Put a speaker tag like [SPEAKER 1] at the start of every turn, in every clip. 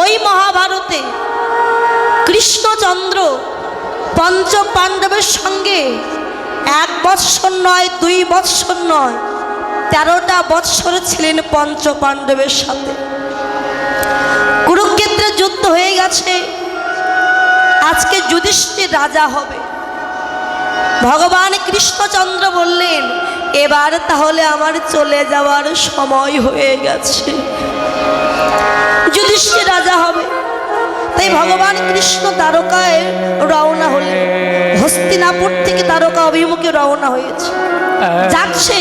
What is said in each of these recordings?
[SPEAKER 1] ওই মহাভারতে কৃষ্ণচন্দ্র পঞ্চ পাণ্ডবের সঙ্গে এক বৎসর নয়, দুই বৎসর নয়, তেরোটা বৎসর ছিলেন পঞ্চ পাণ্ডবের সাথে। কুরুক্ষেত্রে যুদ্ধ হয়ে গেছে। আজকে যুধিষ্ঠির রাজা হবে। ভগবান কৃষ্ণচন্দ্র বললেন এবার তাহলে আমার চলে যাওয়ার সময় হয়ে গেছে। যুধিষ্ঠির রাজা হবে তাই ভগবান কৃষ্ণ দ্বারকায় রওনা হলেন। হস্তিনাপুর থেকে দ্বারকা অভিমুখে রওনা হয়েছে। যাচ্ছে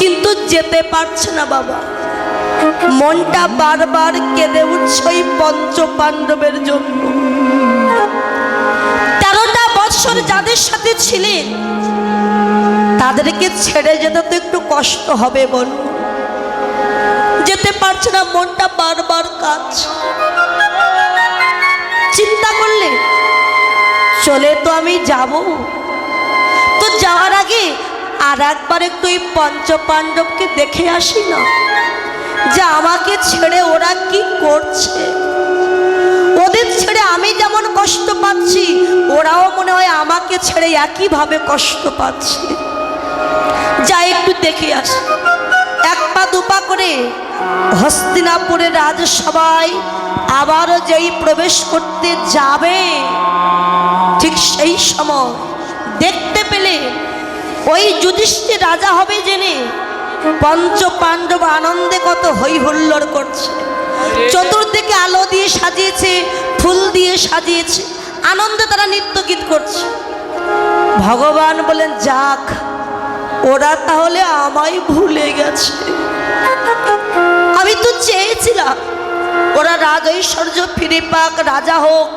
[SPEAKER 1] কিন্তু যেতে পারছে না বাবা। মনটা বারবার কেঁদে উঠছে ওই পঞ্চ পাণ্ডবের জন্য। তেরোটা বৎসর যাদের সাথে ছিলেন তাদেরকে ছেড়ে যেতে তো একটু কষ্ট হবে বল যেতে পারছে না, মনটা বারবার কাজ চিন্তা করলে, চলে তো আমি যাব। তো যাওয়ার আগে আর একবার একটু পঞ্চ পাণ্ডবকে দেখে আসি না। যে আমাকে ছেড়ে ওরা কি করছে? ওদের ছেড়ে আমি যেমন কষ্ট পাচ্ছি, ওরাও মনে হয় আমাকে ছেড়ে একইভাবে কষ্ট পাচ্ছে। যা একটু দেখে আসি। এক পা দুপা করে হস্তিনাপুরের রাজসভায় আবারও যেই প্রবেশ করতে যাবে, ঠিক সেই সময় দেখতে পেলে ওই যুধিষ্ঠির রাজা হবে জেনে পঞ্চ পাণ্ডব আনন্দে কত হই হুল্লোড় করছে। চতুর্দিকে আলো দিয়ে সাজিয়েছে, ফুল দিয়ে সাজিয়েছে, আনন্দে তারা নৃত্য গীত করছে। ভগবান বলেন, যাক ওরা তাহলে আমায় ভুলে গেছে। আমি তো চেয়েছিলাম, ওরা রাজ ঐশ্বর্য ফিরে পাক রাজা হোক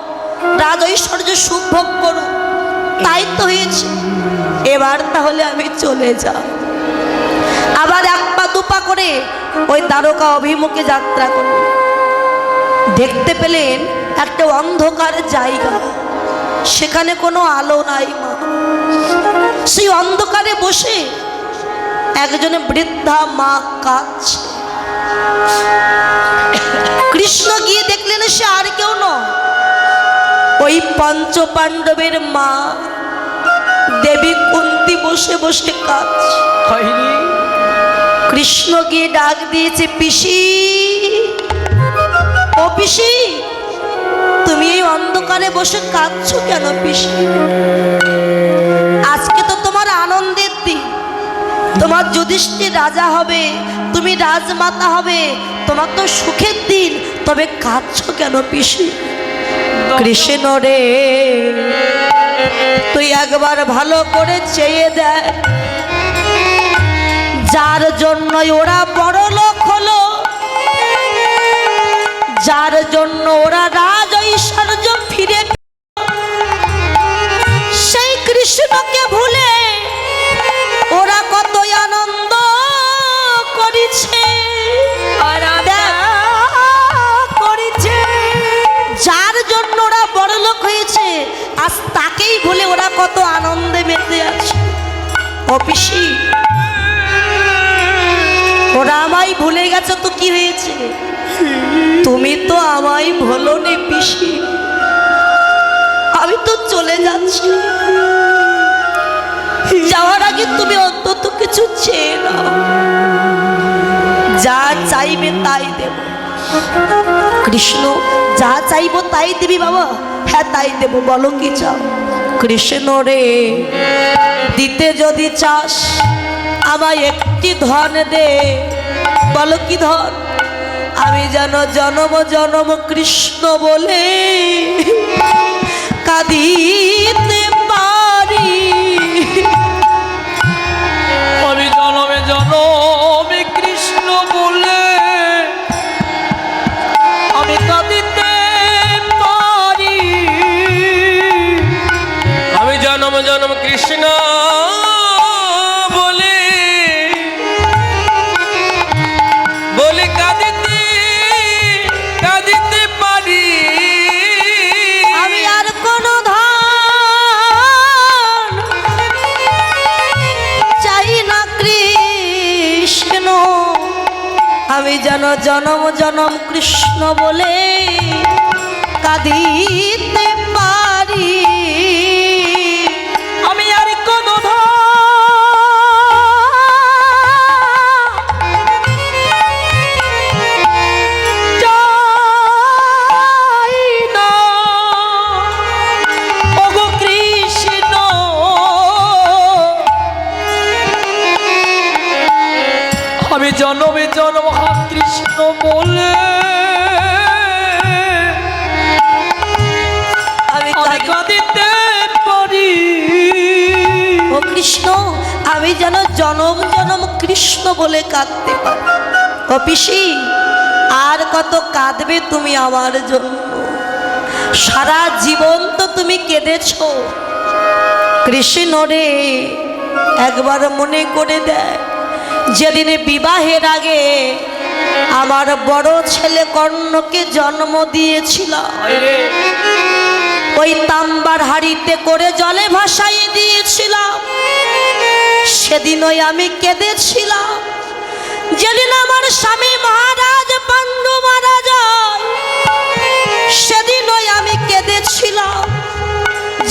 [SPEAKER 1] রাজ ঐশ্বর্য সুভোগ করুক, তাই তো হয়েছে। এবার তাহলে আমি চলে যা আবার এক পা দুপা করে ওই দ্বারকা অভিমুখে যাত্রা করলেন দেখতে পেলেন একটা অন্ধকার জায়গা, সেখানে কোনো আলো নাই মা। সেই অন্ধকারে বসে একজনে বৃদ্ধা মা কাঁদছে। কৃষ্ণ গিয়ে দেখলেন সে আর কেউ নয়। ওই পঞ্চ পাণ্ডবের মা দেবী কুন্তি বসে বসে কাঁদছে। কৃষ্ণ গিয়ে ডাক দিয়েছে পিসি ও পিসি তুমি এই অন্ধকারে বসে কাঁদছো কেন পিসি? তোমার যুধিষ্ঠির রাজা হবে, তুমি রাজমাতা হবে, তোমার তো সুখের দিন, তবে কাঁদছো কেন পিসি? কৃষ্ণ রে, তুই একবার ভালো করে চেয়ে দেয় যার জন্য ওরা বড় লোক হলো, যার জন্য ওরা রাজ ঐশ্বর্য ফিরে আমায় ভুলো নে পিসি। আমি তো চলে যাচ্ছি। যাওয়ার আগে তুমি অন্তত কিছু চেয়ে নাও। যা চাইবে তাই দেব। কৃষ্ণ, যা চাইব তাই দিবি বাবা। হ্যাঁ তাই দেব, বলো কি চাও? কৃষ্ণ রে, দিতে যদি চাস, আমায় একটি ধন দে। বলো কি ধন? আমি যেন জনম জনম কৃষ্ণ বলে কাঁদিতে পারি।
[SPEAKER 2] আমি জনমে জনমে কৃষ্ণ বলে আমি কাঁদিতে পারি। আমি জনম জনম কৃষ্ণ
[SPEAKER 1] জনম জনম কৃষ্ণ বলে কাঁদিতে
[SPEAKER 2] জনমে জনম হা কৃষ্ণ বলে।
[SPEAKER 1] আমি
[SPEAKER 2] আমি কাঁদিতে পারি।
[SPEAKER 1] ও কৃষ্ণ আমি যেন জনম জনম কৃষ্ণ বলে কাঁদতে পারি। আর কত কাঁদবে তুমি আমার জন্য? সারা জীবন তো তুমি কেঁদেছ। কৃষ্ণ রে একবার মনে করে দেয় যেদিনে বিবাহের আগে আমার বড় ছেলে কর্ণকে জন্ম
[SPEAKER 2] দিয়েছিল।
[SPEAKER 1] ওই তাম্বার হাড়িতে করে জলে ভাসাইয়ে দিয়েছিলাম। সেদিন ওই আমি কেঁদেছিলাম। যেদিন আমার স্বামী মহারাজ পাণ্ডু মারা যায় সেদিন ওই আমি কেঁদেছিলাম।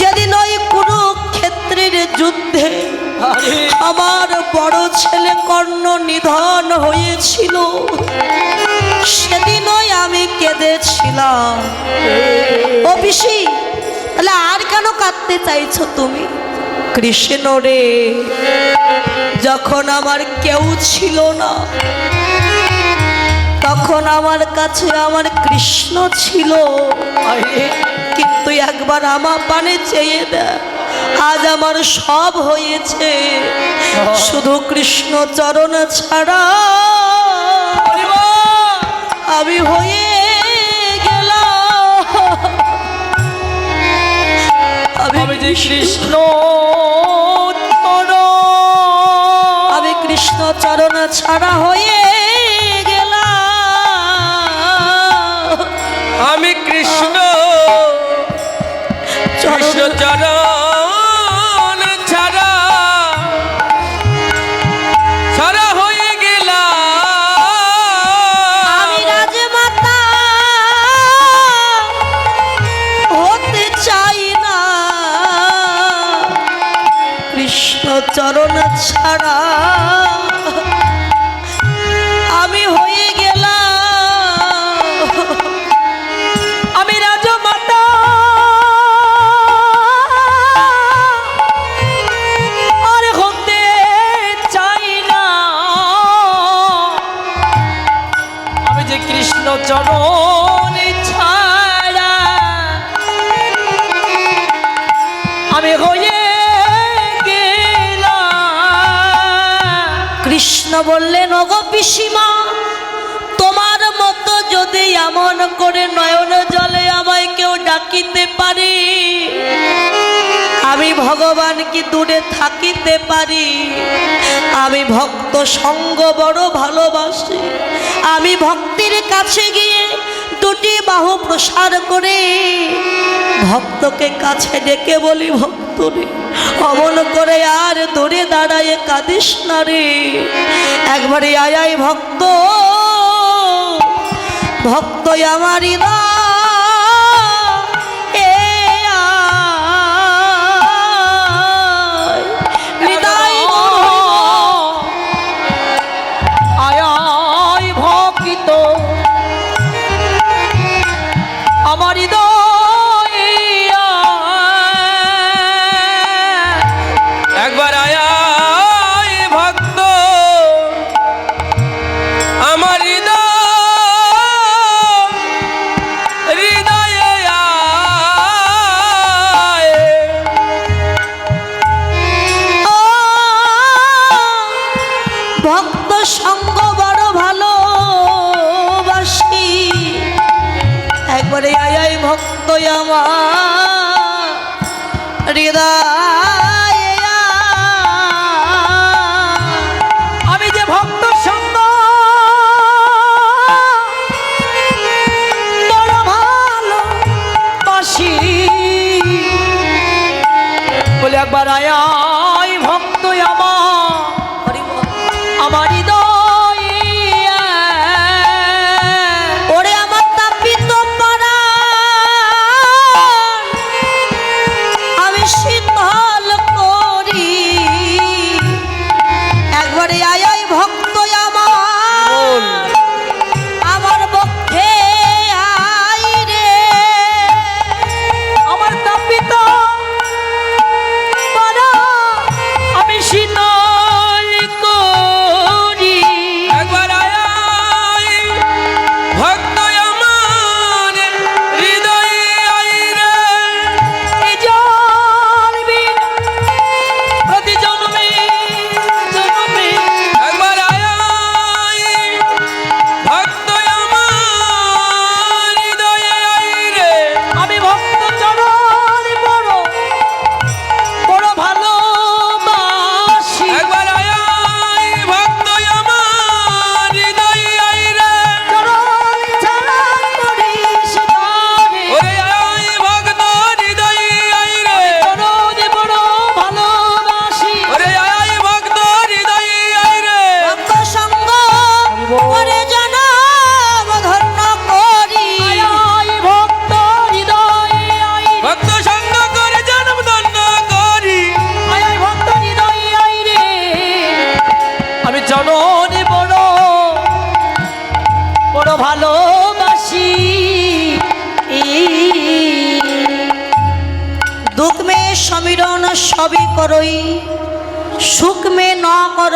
[SPEAKER 1] যেদিন ওই কুরুক্ষেত্রের যুদ্ধে আমার বড় ছেলে কর্ণ নিধন হয়েছিল। সেদিনই আমি কেঁদেছিলাম। ও পিসি, তাহলে আর কেন কাঁদতে চাইছো তুমি? কৃষ্ণ রে, যখন আমার কেউ ছিল না, তখন আমার কাছে আমার কৃষ্ণ ছিল। কিন্তু একবার আমার পানে চেয়ে দেয় আজ আমার সব হয়েছে। শুধু কৃষ্ণ চরণ ছাড়া আমি হয়ে গেলাম।
[SPEAKER 2] আমি যে কৃষ্ণ
[SPEAKER 1] আমি কৃষ্ণ চরণ ছাড়া হয়ে গেলাম।
[SPEAKER 2] আমি কৃষ্ণ। কৃষ্ণ
[SPEAKER 1] চরণ
[SPEAKER 2] চরণ
[SPEAKER 1] চরণ ছাড়া আমি হয়ে গেলাম।
[SPEAKER 2] আমি রাজমাতা। আর হতে চাই না। আমি যে কৃষ্ণ চরণ
[SPEAKER 1] কৃষ্ণ বললেন, ওগো পিসিমা, তোমার মতো যদি এমন করে নয়ন জলে আমায় কেউ ডাকিতে পারে, আমি ভগবান কি দূরে থাকিতে পারি? আমি ভক্ত সঙ্গ বড় ভালোবাসি। আমি ভক্তির কাছে গিয়ে দুটি বাহু প্রসার করে ভক্তকে কাছে ডেকে বলি, ভক্ত রে অমন করে আর দূরে দাঁড়ায় কাদিস না রে। একবারে আয় আয় ভক্ত। ভক্ত আমারই হৃদয়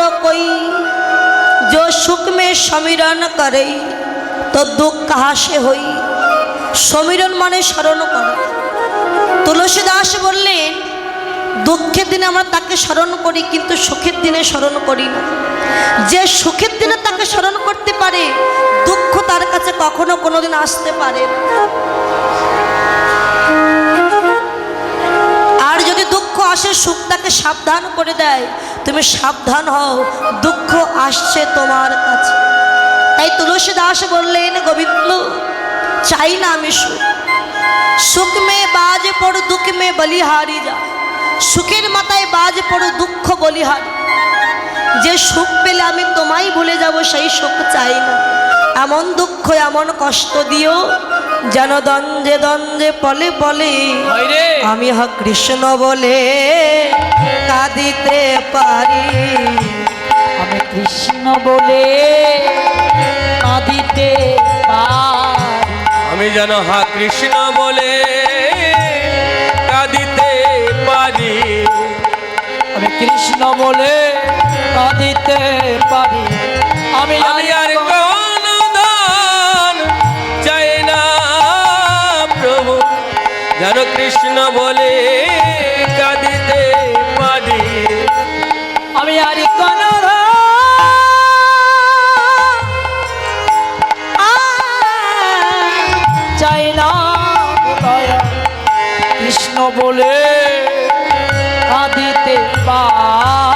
[SPEAKER 1] न करो कोई जो सुख में समिरन करे तो दुख कहाँ से হই সমীরণ মানে স্মরণ করা তুলসী দাস বললেন দুঃখের দিনে আমরা তাকে স্মরণ করি কিন্তু সুখের দিনে স্মরণ করি না যে সুখের দিনে তাকে স্মরণ করতে পারে দুঃখ তার কাছে কখনো কোনোদিন আসতে পারে না। আর যদি দুঃখ আসে সুখ তাকে সাবধান করে দেয় তুমি সাবধান হও, দুঃখ আসছে তোমার কাছে। তাই তুলসী দাস বললেন, গোবিন্দ, চাই না আমি সুখ। সুখ মে বাজ পড় দুঃখ মে বলিহারি যা। সুখের মাথায় বাজ পড়ো দুঃখ বলিহারি। যে সুখ পেলে আমি তোমায় ভুলে যাব, সেই সুখ চাই না। এমন দুঃখ, এমন কষ্ট দিও যেন দ্বন্দ্বে দ্বন্দ্বে পলে পলে আমি হ কৃষ্ণ বলে কাঁদিতে পারি।
[SPEAKER 2] আমি কৃষ্ণ বলে কাঁদিতে পারি।
[SPEAKER 3] আমি যেন হা কৃষ্ণ বলে কাঁদিতে পারি।
[SPEAKER 2] আমি কৃষ্ণ বলে কাঁদিতে পারি। আমি
[SPEAKER 3] আমি যেন কৃষ্ণ বলে কাঁদিতে পারি।
[SPEAKER 2] আমি আর কোন চাই না কৃষ্ণ বলে কাঁদিতে পারি।